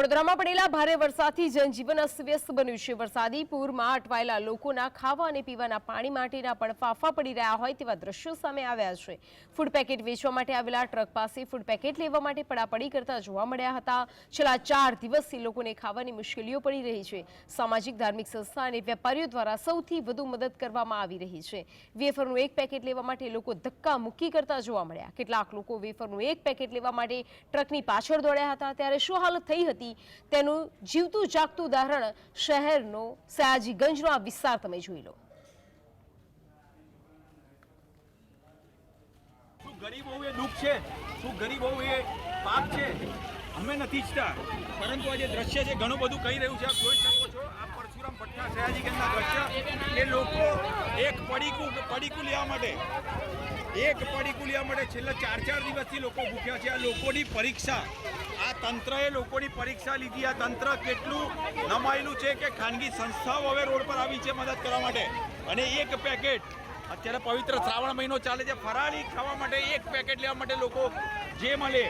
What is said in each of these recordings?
વડોદરામાં પડેલા ભારે વરસાદથી જનજીવન અસ્તવ્યસ્ત બન્યું છે. વરસાદી પૂરમાં અટવાયેલા લોકોના ખાવા અને પીવાના પાણી માટેના પણ ફાફા પડી રહ્યા હોય તેવા દ્રશ્યો સામે આવ્યા છે. ફૂડ પેકેટ વેચવા માટે આવેલા ટ્રક પાસે ફૂડ પેકેટ લેવા માટે પડાપડી કરતા જોવા મળ્યા હતા. છેલ્લા ચાર દિવસથી લોકોને ખાવાની મુશ્કેલીઓ પડી રહી છે. સામાજિક, ધાર્મિક સંસ્થા અને વેપારીઓ દ્વારા સૌથી વધુ મદદ કરવામાં આવી રહી છે. વેફરનું એક પેકેટ લેવા માટે લોકો ધક્કા મુક્કી કરતા જોવા મળ્યા. કેટલાક લોકો વેફરનું એક પેકેટ લેવા માટે ટ્રકની પાછળ દોડ્યા હતા. ત્યારે શું હાલત થઈ હતી? તેનું જીવતું જાગતું ઉદાહરણ શહેરનો સયાજીગંજનો આ વિસ્તાર તમે જોઈ લો. ગરીબ હોવું એ દુઃખ છે? શું ગરીબ હોવું એ પાપ છે? અમે નથી ઈચ્છતા. પરંતુ આ જે દ્રશ્ય છે, ઘણું બધું કહી રહ્યું છે. આપ જોઈ શકો છો, આ પરશુરામ ભટ્ટના સયાજીગંજના દ્રશ્ય. એ લોકો એક પડીકું પડીકું લેવા માટે, એક પડીકું લેવા માટે છેલ્લા ચાર ચાર દિવસથી લોકો ભૂખ્યા છે. આ લોકોની પરીક્ષા તંત્રએ લોકોની પરીક્ષા લીધી. આ તંત્ર કેટલું નમાયેલું છે કે ખાનગી સંસ્થાઓ હવે રોડ પર આવી છે મદદ કરવા માટે. અને એક પેકેટ, અત્યારે પવિત્ર શ્રાવણ મહિનો ચાલે છે, ફરાળી ખાવા માટે એક પેકેટ લેવા માટે લોકો જે મળે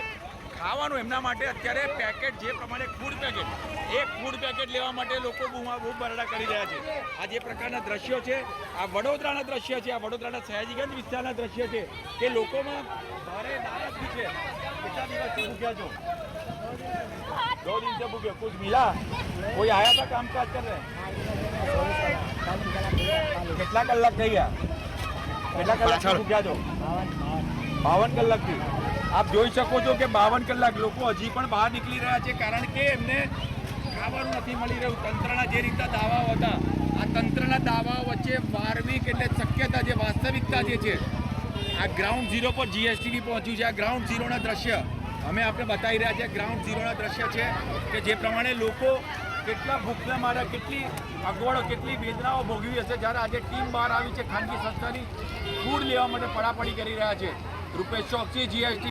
ખાવાનું એમના માટે અત્યારે પેકેટ જે પ્રમાણે ફૂડ પેકેટ એક ફૂડ પેકેટ લેવા માટે લોકો બૂમા બૂમ બરડા કરી રહ્યા છે. આ જે પ્રકારના દ્રશ્યો છે, આ વડોદરાના દ્રશ્ય છે, આ વડોદરાના સયાજીગંજ વિસ્તારના દ્રશ્ય છે કે લોકોમાં ભારે નારાજગી છે. કેટલા દિવસથી ભૂખ્યા છો दो दिन से भूखे कुछ मिला कोई आया था काम काज कर रहे કેટલા કલાક થઈ ગયા કેટલા કલાક ભૂખ્યા છો બાવન કલાકથી આપ જોઈ શકો છો કે બાવન કલાક લોકો હજી પણ બહાર નીકળી રહ્યા છે કારણ કે એમને ખાવાનું નથી મળી રહ્યું તંત્રના જે રીતના દાવાઓ હતા આ તંત્રના દાવાઓ વચ્ચે વાર્મિક એટલે શક્યતા જે વાસ્તવિકતા જે છે આ ગ્રાઉન્ડ ઝીરો પર જીએસટીની પહોંચ્યું છે. આ ગ્રાઉન્ડ ઝીરોના દ્રશ્ય અમે આપણે બતાવી રહ્યા છીએ. ગ્રાઉન્ડ ઝીરોના દ્રશ્ય છે કે જે પ્રમાણે લોકો કેટલા ભૂખના મારા કેટલી અગવડો, કેટલી વેદનાઓ ભોગવી હશે જ્યારે આજે ટીમ બહાર આવી છે. ખાનગી સંસ્થાની ફૂડ લેવા માટે પડાપડી કરી રહ્યા છે. રૂપેશ ચોકસી જીએસટી